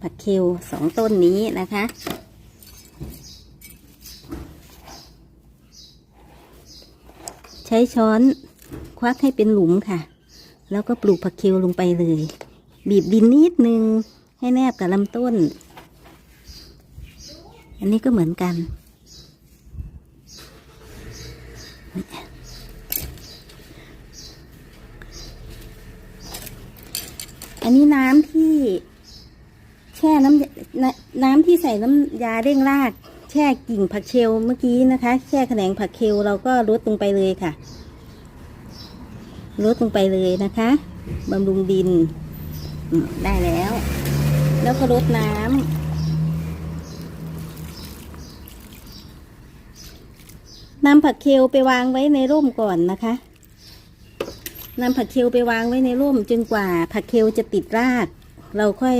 ผักเคลสองต้นนี้นะคะ ใช้ช้อนควักให้เป็นหลุมค่ะ แล้วก็ปลูกผักเคลลงไปเลย บีบดินนิดนึงให้แนบกับลำต้น อันนี้ก็เหมือนกัน อันนี้น้ำที่ แช่น้ำน้ำที่ใส่น้ำยาเร่งราก แช่กิ่งผักเชลเมื่อกี้นะคะ แช่แขนงผักเคลเราก็ลดลงไปเลยค่ะลดลงไปเลยนะคะบำรุงดินได้แล้ว แล้วก็ลดน้ำนำผักเคลไปวางไว้ในร่มก่อนนะคะนำผักเคลไปวางไว้ในร่มจนกว่าผักเคลจะติดราก เราค่อย